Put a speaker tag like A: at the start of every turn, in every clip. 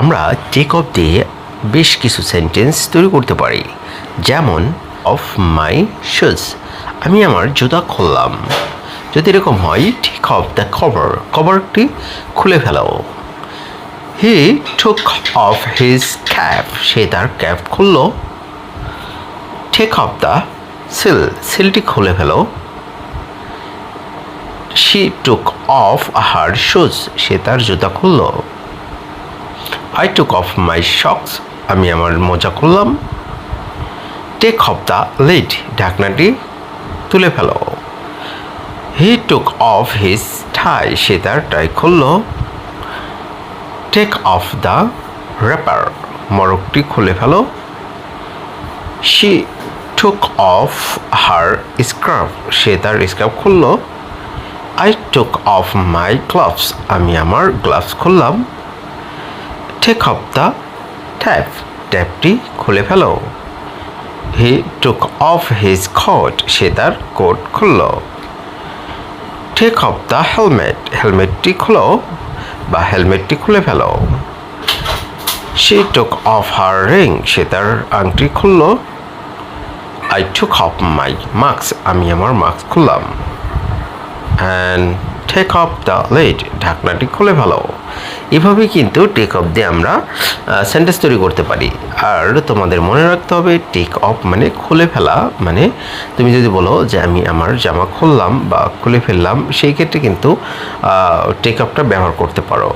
A: আমরা take off দিয়ে বেশ কিছু সেন্টেন্স তৈরি করতে পারি। যেমন অফ মাই শুজ আমি আমার জুতা খুললাম। যদি এরকম হয় টেক অফ দ্য কভার কভারটি খুলে ফেলাও। He took off his cap সে তার ক্যাপ খুললো। টেক অফ দ্য সিল সিলটি খুলে ফেলো। She took off her shoes সে তার জুতা খুললো। আই টুক অফ মাই শক্স আমি আমার মোজা খুললাম। টেক অফ দ্য লিড ঢাকনাটি তুলে ফেলো। হি টুক অফ হিজ টাই সে তার টাই খুললো। টেক অফ দ্য র্যাপার মরকটি খুলে ফেলো। She took off her scarf সে তার স্কার্ফ খুললো। I took off my gloves আমি আমার গ্লাভস খুললাম। অফ দ্য ট্যাপ ট্যাপটি খুলে ফেলো। He took off his coat সে তার কোট খুলল। টেক অফ দ্য হেলমেট হেলমেটটি খুলো বা হেলমেটটি খুলে ফেলো। সে টুক অফ হার রিং সে তার আংটি খুলল। I took off my mask আমি আমার মাস্ক খুললাম। And take off the lid ঢাকনাটি খুলে ফেলো। এভাবে কিন্তু টেক অফ দিয়ে আমরা সেন্টেন্স তৈরি করতে পারি। আর তোমাদের মনে রাখতে হবে টেক অফ মানে খুলে ফেলা মানে তুমি যদি বলো যে আমি আমার জামা খুললাম বা খুলে ফেললাম, সেই ক্ষেত্রে কিন্তু টেক অফটা ব্যবহার করতে পারো।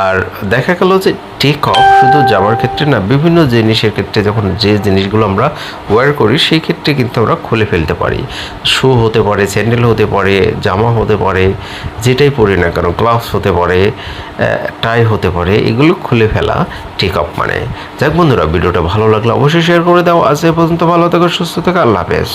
A: আর দেখা গেল যে টেক অফ শুধু যাওয়ার ক্ষেত্রে না, বিভিন্ন জিনিসের ক্ষেত্রে যখন যে জিনিসগুলো আমরা ওয়্যার করি, সেই ক্ষেত্রে কিন্তু আমরা খুলে ফেলতে পারি। শু হতে পারে স্যান্ডেল হতে পারে, জামা হতে পারে, যেটাই পরি না কেন গ্লাভস হতে পারে টাই হতে পারে, এগুলো খুলে ফেলা টেক অফ মানে। যাক বন্ধুরা, ভিডিওটা ভালো লাগলে অবশ্যই শেয়ার করে দাও। আজ এ পর্যন্ত ভালো থাকো, সুস্থ থাকো, আল্লাহ হাফেজ।